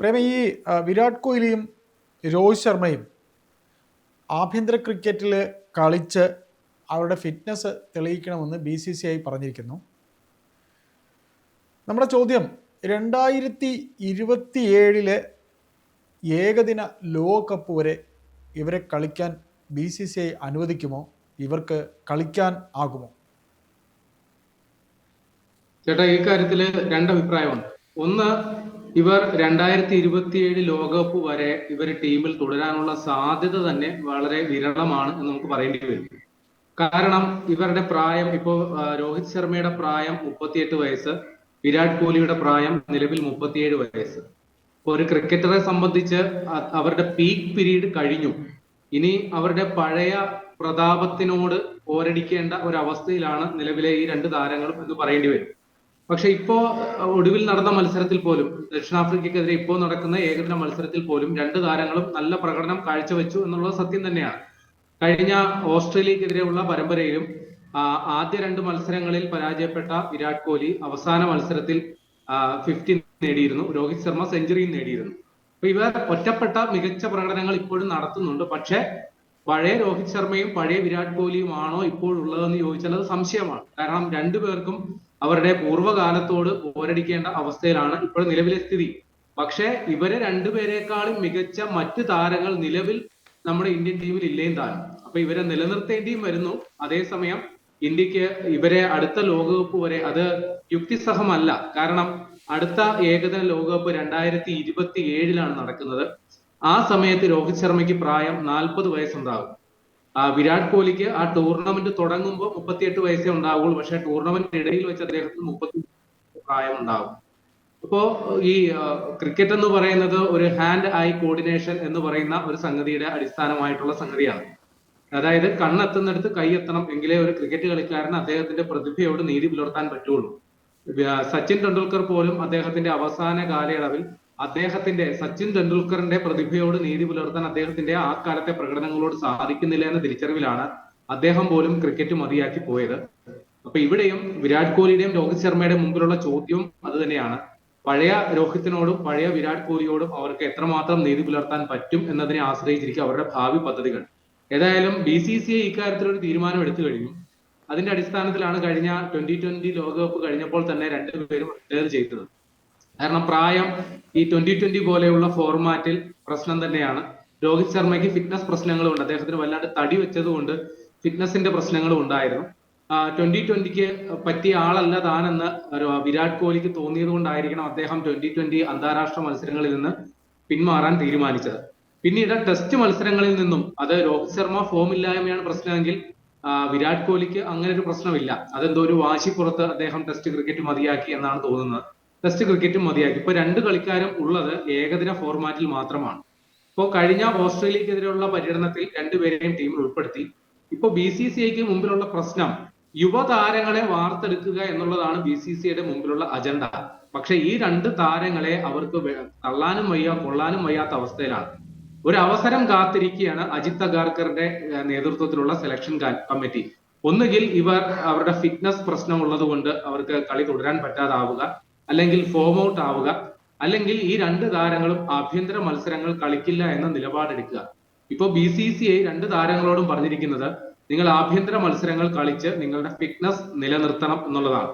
പ്രേമ ഈ വിരാട് കോഹ്ലിയും രോഹിത് ശർമ്മയും ആഭ്യന്തര ക്രിക്കറ്റിൽ കളിച്ച് അവരുടെ ഫിറ്റ്നസ് തെളിയിക്കണമെന്ന് ബി സി സി ഐ പറഞ്ഞിരിക്കുന്നു. നമ്മുടെ ചോദ്യം രണ്ടായിരത്തി ഇരുപത്തി ഏഴിലെ ഏകദിന ലോകകപ്പ് വരെ ഇവരെ കളിക്കാൻ ബി സി സി ഐ അനുവദിക്കുമോ? ഇവർക്ക് കളിക്കാൻ ആകുമോ? ചേട്ടാ ഈ കാര്യത്തിൽ രണ്ട് അഭിപ്രായമുണ്ട്. ഒന്ന് ഇവർ രണ്ടായിരത്തി ഇരുപത്തിയേഴ് ലോകകപ്പ് വരെ ഇവർ ടീമിൽ തുടരാനുള്ള സാധ്യത തന്നെ വളരെ വിരളമാണ് എന്ന് നമുക്ക് പറയേണ്ടി വരും. കാരണം ഇവരുടെ പ്രായം ഇപ്പോ രോഹിത് ശർമ്മയുടെ പ്രായം മുപ്പത്തിയെട്ട് വയസ്സ് വിരാട് കോഹ്ലിയുടെ പ്രായം നിലവിൽ മുപ്പത്തിയേഴ് വയസ്സ്. ഒരു ക്രിക്കറ്ററെ സംബന്ധിച്ച് അവരുടെ പീക്ക് പീരീഡ് കഴിഞ്ഞു. ഇനി അവരുടെ പഴയ പ്രതാപത്തിനോട് പോരടിക്കേണ്ട ഒരു അവസ്ഥയിലാണ് നിലവിലെ ഈ രണ്ട് താരങ്ങളും എന്ന് പറയേണ്ടി വരും. പക്ഷെ ഇപ്പോ ഒടുവിൽ നടന്ന മത്സരത്തിൽ പോലും ദക്ഷിണാഫ്രിക്കക്കെതിരെ ഇപ്പോൾ നടക്കുന്ന ഏകദിന മത്സരത്തിൽ പോലും രണ്ട് താരങ്ങളും നല്ല പ്രകടനം കാഴ്ചവെച്ചു എന്നുള്ളത് സത്യം തന്നെയാണ്. കഴിഞ്ഞ ഓസ്ട്രേലിയക്കെതിരെയുള്ള പരമ്പരയിലും ആദ്യ രണ്ട് മത്സരങ്ങളിൽ പരാജയപ്പെട്ട വിരാട് കോഹ്ലി അവസാന മത്സരത്തിൽ ഫിഫ്റ്റി നേടിയിരുന്നു. രോഹിത് ശർമ്മ സെഞ്ചുറിയും നേടിയിരുന്നു. അപ്പൊ ഇവർ ഒറ്റപ്പെട്ട മികച്ച പ്രകടനങ്ങൾ ഇപ്പോഴും നടത്തുന്നുണ്ട്. പക്ഷെ പഴയ രോഹിത് ശർമ്മയും പഴയ വിരാട് കോഹ്ലിയുമാണോ ഇപ്പോഴുള്ളതെന്ന് ചോദിച്ചാൽ അത് സംശയമാണ്. കാരണം രണ്ടുപേർക്കും അവരുടെ പൂർവകാലത്തോട് പോരടിക്കേണ്ട അവസ്ഥയിലാണ് ഇപ്പോൾ നിലവിലെ സ്ഥിതി. പക്ഷേ ഇവരെ രണ്ടുപേരെക്കാളും മികച്ച മറ്റു താരങ്ങൾ നിലവിൽ നമ്മുടെ ഇന്ത്യൻ ടീമിൽ ഇല്ലേം താരം അപ്പൊ ഇവരെ നിലനിർത്തേണ്ടിയും വരുന്നു. അതേസമയം ഇന്ത്യയ്ക്ക് ഇവരെ അടുത്ത ലോകകപ്പ് വരെ അത് യുക്തിസഹമല്ല. കാരണം അടുത്ത ഏകദിന ലോകകപ്പ് രണ്ടായിരത്തി ഇരുപത്തി ഏഴിലാണ് നടക്കുന്നത്. ആ സമയത്ത് രോഹിത് ശർമ്മയ്ക്ക് പ്രായം നാൽപ്പത് വയസ്സുണ്ടാകും. വിരാട് കോഹ്ലിക്ക് ആ ടൂർണമെന്റ് തുടങ്ങുമ്പോൾ മുപ്പത്തിയെട്ട് വയസ്സേ ഉണ്ടാവുള്ളൂ. പക്ഷെ ടൂർണമെന്റ് ഇടയിൽ വെച്ച് അദ്ദേഹത്തിന് മുപ്പത്തി പ്രായം ഉണ്ടാവും അപ്പോ ഈ ക്രിക്കറ്റ് എന്ന് പറയുന്നത് ഒരു ഹാൻഡ് ഐ കോർഡിനേഷൻ എന്ന് പറയുന്ന ഒരു സംഗതിയുടെ അടിസ്ഥാനമായിട്ടുള്ള സംഗതിയാണ്. അതായത് കണ്ണെത്തുന്നിടത്ത് എത്തണം എങ്കിലേ ഒരു ക്രിക്കറ്റ് കളിക്കാരന് അദ്ദേഹത്തിന്റെ പ്രതിഭയോട് നീതി പുലർത്താൻ പറ്റുള്ളൂ. സച്ചിൻ ടെണ്ടുൽക്കർ പോലും അദ്ദേഹത്തിന്റെ അവസാന കാലയളവിൽ അദ്ദേഹത്തിന്റെ സച്ചിൻ ടെണ്ടുൽക്കറിന്റെ പ്രതിഭയോട് നീതി പുലർത്താൻ അദ്ദേഹത്തിന്റെ ആ കാലത്തെ പ്രകടനങ്ങളോട് സാധിക്കുന്നില്ല എന്ന തിരിച്ചറിവിലാണ് അദ്ദേഹം പോലും ക്രിക്കറ്റ് മതിയാക്കി പോയത്. അപ്പൊ ഇവിടെയും വിരാട് കോഹ്ലിയുടെയും രോഹിത് ശർമ്മയുടെയും മുമ്പിലുള്ള ചോദ്യവും അത് തന്നെയാണ്. പഴയ രോഹിത്തിനോടും പഴയ വിരാട് കോഹ്ലിയോടും അവർക്ക് എത്രമാത്രം നീതി പുലർത്താൻ പറ്റും എന്നതിനെ ആശ്രയിച്ചിരിക്കും അവരുടെ ഭാവി പദ്ധതികൾ. ഏതായാലും ബി സി സി ഐ ഇക്കാര്യത്തിൽ ഒരു തീരുമാനം എടുത്തു കഴിഞ്ഞു. അതിന്റെ അടിസ്ഥാനത്തിലാണ് കഴിഞ്ഞ ട്വന്റി ട്വന്റി ലോകകപ്പ് കഴിഞ്ഞപ്പോൾ തന്നെ രണ്ടുപേരും റിട്ടയർ ചെയ്തത്. കാരണം പ്രായം ഈ ട്വന്റി ട്വന്റി പോലെയുള്ള ഫോർമാറ്റിൽ പ്രശ്നം തന്നെയാണ്. രോഹിത് ശർമ്മയ്ക്ക് ഫിറ്റ്നസ് പ്രശ്നങ്ങളും ഉണ്ട് അദ്ദേഹത്തിന് വല്ലാണ്ട് തടി വെച്ചതുകൊണ്ട് ഫിറ്റ്നസിന്റെ പ്രശ്നങ്ങളും ഉണ്ടായിരുന്നു. ട്വന്റി ട്വന്റിക്ക് പറ്റിയ ആളല്ല താനെന്ന് വിരാട് കോഹ്ലിക്ക് തോന്നിയത് കൊണ്ടായിരിക്കണം അദ്ദേഹം ട്വന്റി ട്വന്റി അന്താരാഷ്ട്ര മത്സരങ്ങളിൽ നിന്ന് പിന്മാറാൻ തീരുമാനിച്ചത്. പിന്നീട് ടെസ്റ്റ് മത്സരങ്ങളിൽ നിന്നും അത് രോഹിത് ശർമ്മ ഫോം ഇല്ലായ്മയാണ് പ്രശ്നമെങ്കിൽ വിരാട് കോഹ്ലിക്ക് അങ്ങനെ ഒരു പ്രശ്നമില്ല. അതെന്തോ ഒരു വാശിപ്പുറത്ത് അദ്ദേഹം ടെസ്റ്റ് ക്രിക്കറ്റ് മതിയാക്കി എന്നാണ് തോന്നുന്നത്. ടെസ്റ്റ് ക്രിക്കറ്റും മതിയാക്കി. ഇപ്പൊ രണ്ട് കളിക്കാരും ഉള്ളത് ഏകദിന ഫോർമാറ്റിൽ മാത്രമാണ്. ഇപ്പോ കഴിഞ്ഞ ഓസ്ട്രേലിയക്കെതിരെയുള്ള പര്യടനത്തിൽ രണ്ടുപേരെയും ടീമിൽ ഉൾപ്പെടുത്തി. ഇപ്പൊ ബി സി സി ഐക്ക് മുമ്പിലുള്ള പ്രശ്നം യുവതാരങ്ങളെ വാർത്തെടുക്കുക എന്നുള്ളതാണ് ബി സി മുമ്പിലുള്ള അജണ്ട പക്ഷെ ഈ രണ്ട് താരങ്ങളെ അവർക്ക് തള്ളാനും വയ്യ കൊള്ളാനും വയ്യാത്ത അവസ്ഥയിലാണ്. ഒരു അവസരം കാത്തിരിക്കുകയാണ് അജിത് അഗാർക്കറിന്റെ നേതൃത്വത്തിലുള്ള സെലക്ഷൻ കമ്മിറ്റി ഒന്നുകിൽ ഇവർ അവരുടെ ഫിറ്റ്നസ് പ്രശ്നമുള്ളത് കൊണ്ട് അവർക്ക് കളി തുടരാൻ പറ്റാതാവുക. അല്ലെങ്കിൽ ഫോം ഔട്ട് ആവുക അല്ലെങ്കിൽ ഈ രണ്ട് താരങ്ങളും ആഭ്യന്തര മത്സരങ്ങൾ കളിക്കില്ല എന്ന നിലപാടെടുക്കുക. ഇപ്പൊ ബി സി സി ഐ രണ്ട് താരങ്ങളോടും പറഞ്ഞിരിക്കുന്നത് നിങ്ങൾ ആഭ്യന്തര മത്സരങ്ങൾ കളിച്ച് നിങ്ങളുടെ ഫിറ്റ്നസ് നിലനിർത്തണം എന്നുള്ളതാണ്.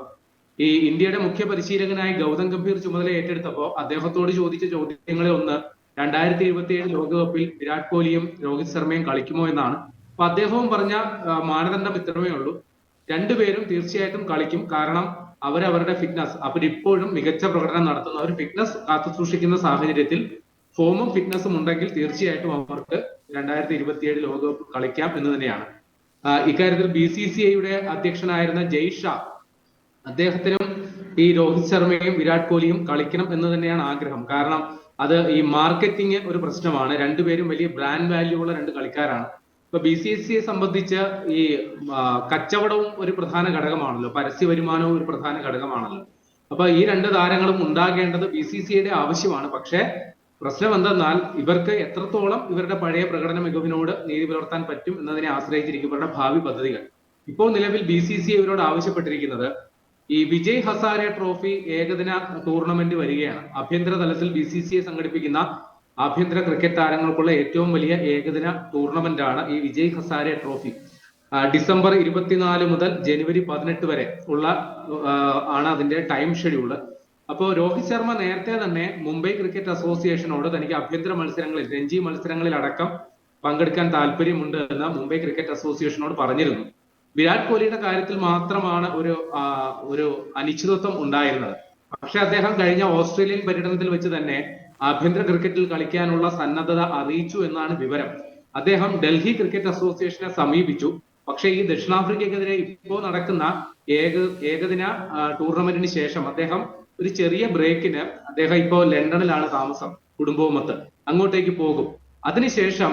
ഈ ഇന്ത്യയുടെ മുഖ്യ പരിശീലകനായി ഗൗതം ഗംഭീർ ചുമതല ഏറ്റെടുത്തപ്പോൾ അദ്ദേഹത്തോട് ചോദിച്ച ചോദ്യങ്ങളിൽ ഒന്ന് രണ്ടായിരത്തി ഇരുപത്തി ഏഴ് ലോകകപ്പിൽ വിരാട് കോഹ്ലിയും രോഹിത് ശർമ്മയും കളിക്കുമോ എന്നാണ്. അപ്പൊ അദ്ദേഹവും പറഞ്ഞ മാനദണ്ഡം ഇത്രമേ ഉള്ളൂ. രണ്ടുപേരും തീർച്ചയായിട്ടും കളിക്കും. കാരണം അവരവരുടെ ഫിറ്റ്നസ് അവരിപ്പോഴും മികച്ച പ്രകടനം നടത്തുന്ന ഒരു ഫിറ്റ്നസ് കാത്തു സൂക്ഷിക്കുന്ന സാഹചര്യത്തിൽ ഫോമും ഫിറ്റ്നസും ഉണ്ടെങ്കിൽ തീർച്ചയായിട്ടും അവർക്ക് രണ്ടായിരത്തി ഇരുപത്തിയേഴ് ലോകകപ്പ് കളിക്കാം എന്ന് തന്നെയാണ്. ഇക്കാര്യത്തിൽ ബി സി സി ഐയുടെ അധ്യക്ഷനായിരുന്ന ജയ് ഷാ അദ്ദേഹത്തിനും ഈ രോഹിത് ശർമ്മയും വിരാട് കോഹ്ലിയും കളിക്കണം എന്ന് തന്നെയാണ് ആഗ്രഹം. കാരണം അത് ഈ മാർക്കറ്റിംഗ് ഒരു പ്രശ്നമാണ്. രണ്ടുപേരും വലിയ ബ്രാൻഡ് വാല്യൂ ഉള്ള രണ്ട് കളിക്കാരാണ്. ഇപ്പൊ ബി സി എസ് സിയെ സംബന്ധിച്ച് ഈ കച്ചവടവും ഒരു പ്രധാന ഘടകമാണല്ലോ. പരസ്യ വരുമാനവും ഒരു പ്രധാന ഘടകമാണല്ലോ. അപ്പൊ ഈ രണ്ട് താരങ്ങളും ഉണ്ടാകേണ്ടത് ബി സി സിയുടെ ആവശ്യമാണ്. പക്ഷേ പ്രശ്നം എന്തെന്നാൽ ഇവർക്ക് എത്രത്തോളം ഇവരുടെ പഴയ പ്രകടന മികവിനോട് നീതി പുലർത്താൻ പറ്റും എന്നതിനെ ആശ്രയിച്ചിരിക്കും ഇവരുടെ ഭാവി പദ്ധതികൾ. ഇപ്പോൾ നിലവിൽ ബി സി സി ഇവരോട് ആവശ്യപ്പെട്ടിരിക്കുന്നത് ഈ വിജയ് ഹസാരെ ട്രോഫി ഏകദിന ടൂർണമെന്റ് വരികയാണ്. ആഭ്യന്തര തലത്തിൽ ബി സി സി ഐ സംഘടിപ്പിക്കുന്ന ആഭ്യന്തര ക്രിക്കറ്റ് താരങ്ങൾക്കുള്ള ഏറ്റവും വലിയ ഏകദിന ടൂർണമെന്റ് ആണ് ഈ വിജയ് ഹസാരെ ട്രോഫി. ഡിസംബർ ഇരുപത്തിനാല് മുതൽ ജനുവരി പതിനെട്ട് വരെ ഉള്ള ആണ് അതിന്റെ ടൈം ഷെഡ്യൂൾ അപ്പോൾ രോഹിത് ശർമ്മ നേരത്തെ തന്നെ മുംബൈ ക്രിക്കറ്റ് അസോസിയേഷനോട് തനിക്ക് ആഭ്യന്തര മത്സരങ്ങളിൽ രഞ്ജി മത്സരങ്ങളിൽ അടക്കം പങ്കെടുക്കാൻ താല്പര്യമുണ്ട് എന്ന് മുംബൈ ക്രിക്കറ്റ് അസോസിയേഷനോട് പറഞ്ഞിരുന്നു. വിരാട് കോഹ്ലിയുടെ കാര്യത്തിൽ മാത്രമാണ് ഒരു ഒരു അനിശ്ചിതത്വം ഉണ്ടായിരുന്നത്. പക്ഷെ അദ്ദേഹം കഴിഞ്ഞ ഓസ്ട്രേലിയൻ പര്യടനത്തിൽ വെച്ച് തന്നെ ആഭ്യന്തര ക്രിക്കറ്റിൽ കളിക്കാനുള്ള സന്നദ്ധത അറിയിച്ചു എന്നാണ് വിവരം. അദ്ദേഹം ഡൽഹി ക്രിക്കറ്റ് അസോസിയേഷനെ സമീപിച്ചു. പക്ഷേ ഈ ദക്ഷിണാഫ്രിക്കയ്ക്കെതിരെ ഇപ്പോൾ നടക്കുന്ന ഏക ഏകദിന ടൂർണമെന്റിന് ശേഷം അദ്ദേഹം ഒരു ചെറിയ ബ്രേക്കിന് അദ്ദേഹം ഇപ്പോൾ ലണ്ടനിലാണ് താമസം കുടുംബവുമൊത്ത്. അങ്ങോട്ടേക്ക് പോകും. അതിനുശേഷം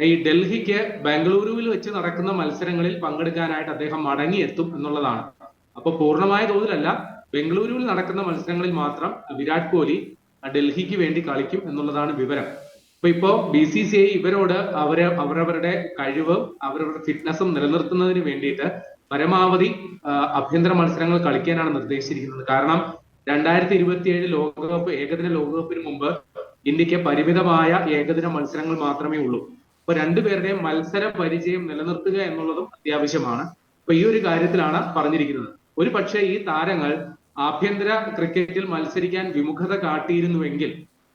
ഈ ഡൽഹിക്ക് ബാംഗ്ലൂരുവിൽ വെച്ച് നടക്കുന്ന മത്സരങ്ങളിൽ പങ്കെടുക്കാനായിട്ട് അദ്ദേഹം മടങ്ങിയെത്തും എന്നുള്ളതാണ്. അപ്പൊ പൂർണമായ തോതിലല്ല ബംഗളൂരുവിൽ നടക്കുന്ന മത്സരങ്ങളിൽ മാത്രം വിരാട് കോഹ്ലി ഡൽഹിക്ക് വേണ്ടി കളിക്കും എന്നുള്ളതാണ് വിവരം. അപ്പൊ ഇപ്പോ ബി സി സി ഐ ഇവരോട് അവരെ അവരവരുടെ കഴിവ് അവരവരുടെ ഫിറ്റ്നസും നിലനിർത്തുന്നതിന് വേണ്ടിയിട്ട് പരമാവധി അഭ്യന്തര മത്സരങ്ങൾ കളിക്കാനാണ് നിർദ്ദേശിച്ചിരിക്കുന്നത്. കാരണം രണ്ടായിരത്തി ഇരുപത്തിയേഴ് ലോകകപ്പ് ഏകദിന ലോകകപ്പിന് മുമ്പ് ഇന്ത്യയ്ക്ക് പരിമിതമായ ഏകദിന മത്സരങ്ങൾ മാത്രമേ ഉള്ളൂ. അപ്പൊ രണ്ടുപേരുടെയും മത്സര പരിചയം നിലനിർത്തുക എന്നുള്ളതും അത്യാവശ്യമാണ്. അപ്പൊ ഈ ഒരു കാര്യത്തിലാണ് പറഞ്ഞിരിക്കുന്നത്. ഒരു പക്ഷേ ഈ താരങ്ങൾ ആഭ്യന്തര ക്രിക്കറ്റിൽ മത്സരിക്കാൻ വിമുഖത കാട്ടിയിരുന്നുവെങ്കിൽ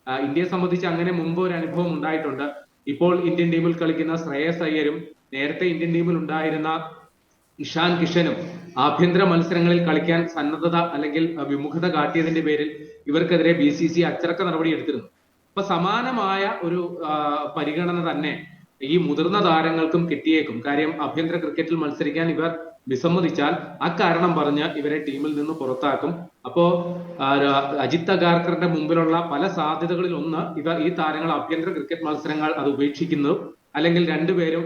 ഇന്ത്യയെ സംബന്ധിച്ച് അങ്ങനെ മുമ്പ് ഒരു അനുഭവം ഉണ്ടായിട്ടുണ്ട്. ഇപ്പോൾ ഇന്ത്യൻ ടീമിൽ കളിക്കുന്ന ശ്രേയസ് അയ്യരും നേരത്തെ ഇന്ത്യൻ ടീമിൽ ഉണ്ടായിരുന്ന ഇഷാൻ കിഷനും ആഭ്യന്തര മത്സരങ്ങളിൽ കളിക്കാൻ സന്നദ്ധത അല്ലെങ്കിൽ വിമുഖത കാട്ടിയതിന്റെ പേരിൽ ഇവർക്കെതിരെ ബി സി സി അച്ചടക്ക നടപടി എടുത്തിരുന്നു. അപ്പൊ സമാനമായ ഒരു പരിഗണന തന്നെ ഈ മുതിർന്ന താരങ്ങൾക്കും കിട്ടിയേക്കും. കാര്യം ആഭ്യന്തര ക്രിക്കറ്റിൽ മത്സരിക്കാൻ ഇവർ വിസമ്മതിച്ചാൽ ആ കാരണം പറഞ്ഞ് ഇവരെ ടീമിൽ നിന്ന് പുറത്താക്കും. അപ്പോ അജിത് അഗാർക്കറിന്റെ മുമ്പിലുള്ള പല സാധ്യതകളിൽ ഒന്ന് ഇവ ഈ താരങ്ങൾ ആഭ്യന്തര ക്രിക്കറ്റ് മത്സരങ്ങൾ അത് ഉപേക്ഷിക്കുന്നു. അല്ലെങ്കിൽ രണ്ടുപേരും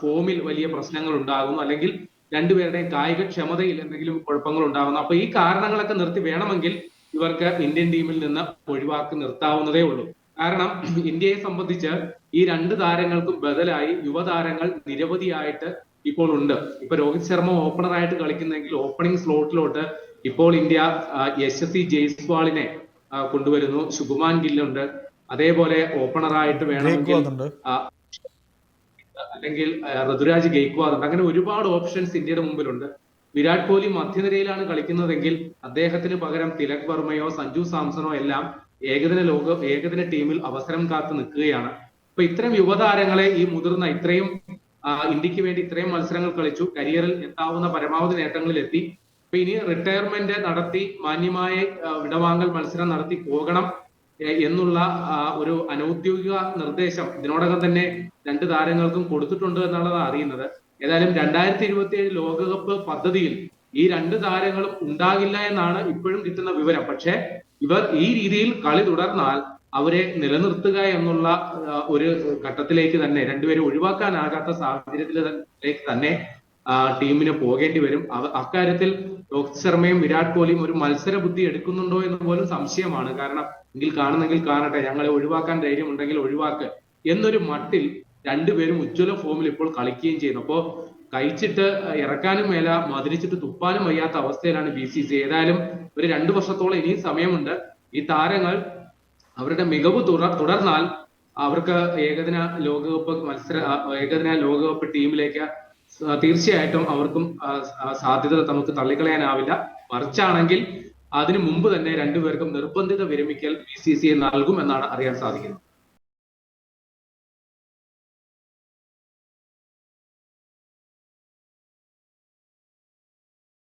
ഫോമിൽ വലിയ പ്രശ്നങ്ങൾ ഉണ്ടാകുന്നു. അല്ലെങ്കിൽ രണ്ടുപേരുടെയും കായിക ക്ഷമതയിൽ എന്തെങ്കിലും കുഴപ്പങ്ങൾ ഉണ്ടാകുന്നു. അപ്പൊ ഈ കാരണങ്ങളൊക്കെ നിർത്തി വേണമെങ്കിൽ ഇവർക്ക് ഇന്ത്യൻ ടീമിൽ നിന്ന് ഒഴിവാക്കി നിർത്താവുന്നതേ ഉള്ളൂ. കാരണം ഇന്ത്യയെ സംബന്ധിച്ച് ഈ രണ്ട് താരങ്ങൾക്കും ബദലായി യുവതാരങ്ങൾ നിരവധിയായിട്ട് ഇപ്പോൾ ഉണ്ട്. ഇപ്പൊ രോഹിത് ശർമ്മ ഓപ്പണറായിട്ട് കളിക്കുന്നെങ്കിൽ ഓപ്പണിംഗ് സ്ലോട്ടിലോട്ട് ഇപ്പോൾ ഇന്ത്യ യശസ്വി ജയ്സ്വാളിനെ കൊണ്ടുവരുന്നു. ശുഭമാൻ ഗില്ലുണ്ട് അതേപോലെ ഓപ്പണറായിട്ട് വേണമെങ്കിൽ അല്ലെങ്കിൽ ഋതുരാജ് ഗെയ്ക്വാദ് ഉണ്ട്. അങ്ങനെ ഒരുപാട് ഓപ്ഷൻസ് ഇന്ത്യയുടെ മുമ്പിലുണ്ട്. വിരാട് കോഹ്ലി മധ്യനിരയിലാണ് കളിക്കുന്നതെങ്കിൽ അദ്ദേഹത്തിന് പകരം തിലക് വർമ്മയോ സഞ്ജു സാംസണോ എല്ലാം ഏകദിന ലോക ഏകദിന ടീമിൽ അവസരം കാത്തു നിൽക്കുകയാണ്. അപ്പൊ ഇത്തരം യുവതാരങ്ങളെ ഈ മുതിർന്ന ഇത്രയും ഇന്ത്യയ്ക്ക് വേണ്ടി ഇത്രയും മത്സരങ്ങൾ കളിച്ചു കരിയറിൽ എത്താവുന്ന പരമാവധി നേട്ടങ്ങളിൽ എത്തി. അപ്പൊ ഇനി റിട്ടയർമെന്റ് നടത്തി മാന്യമായ വിടവാങ്ങൽ മത്സരം നടത്തി പോകണം എന്നുള്ള ഒരു അനൌദ്യോഗിക നിർദ്ദേശം ഇതിനോടകം തന്നെ രണ്ട് താരങ്ങൾക്കും കൊടുത്തിട്ടുണ്ട് എന്നുള്ളതാണ് അറിയുന്നത്. ഏതായാലും രണ്ടായിരത്തി ഇരുപത്തി ഏഴ് ലോകകപ്പ് പദ്ധതിയിൽ ഈ രണ്ട് താരങ്ങളും ഉണ്ടാകില്ല എന്നാണ് ഇപ്പോഴും കിട്ടുന്ന വിവരം. പക്ഷേ ഇവർ ഈ രീതിയിൽ കളി തുടർന്നാൽ അവരെ നിലനിർത്തുക എന്നുള്ള ഒരു ഘട്ടത്തിലേക്ക് തന്നെ രണ്ടുപേരും ഒഴിവാക്കാനാകാത്ത സാഹചര്യത്തിലേക്ക് തന്നെ ടീമിന് പോകേണ്ടി വരും. അക്കാര്യത്തിൽ രോഹിത് ശർമ്മയും വിരാട് കോഹ്ലിയും ഒരു മത്സര ബുദ്ധി എടുക്കുന്നുണ്ടോ എന്ന് പോലും സംശയമാണ്. കാരണം എങ്കിൽ കാണുന്നെങ്കിൽ കാണട്ടെ ഞങ്ങളെ ഒഴിവാക്കാൻ ധൈര്യമുണ്ടെങ്കിൽ ഒഴിവാക്ക്. എന്നൊരു മട്ടിൽ രണ്ടുപേരും ഉജ്ജ്വല ഫോമിൽ ഇപ്പോൾ കളിക്കുകയും ചെയ്യുന്നു. അപ്പോ കഴിച്ചിട്ട് ഇറക്കാനും മേല മതിരിച്ചിട്ട് തുപ്പാനും വയ്യാത്ത അവസ്ഥയിലാണ് ബി സി സി ഏതായാലും ഒരു രണ്ടു വർഷത്തോളം ഇനിയും സമയമുണ്ട്. ഈ താരങ്ങൾ അവരുടെ മികവ് തുടർ തുടർന്നാൽ അവർക്ക് ഏകദിന ലോകകപ്പ് മത്സര ഏകദിന ലോകകപ്പ് ടീമിലേക്ക് തീർച്ചയായിട്ടും അവർക്കും സാധ്യത നമുക്ക് തള്ളിക്കളയാനാവില്ല. മറിച്ചാണെങ്കിൽ അതിനു മുമ്പ് തന്നെ രണ്ടുപേർക്കും നിർബന്ധിത വിരമിക്കൽ ബി സി സി നൽകും എന്നാണ് അറിയാൻ സാധിക്കുന്നത്.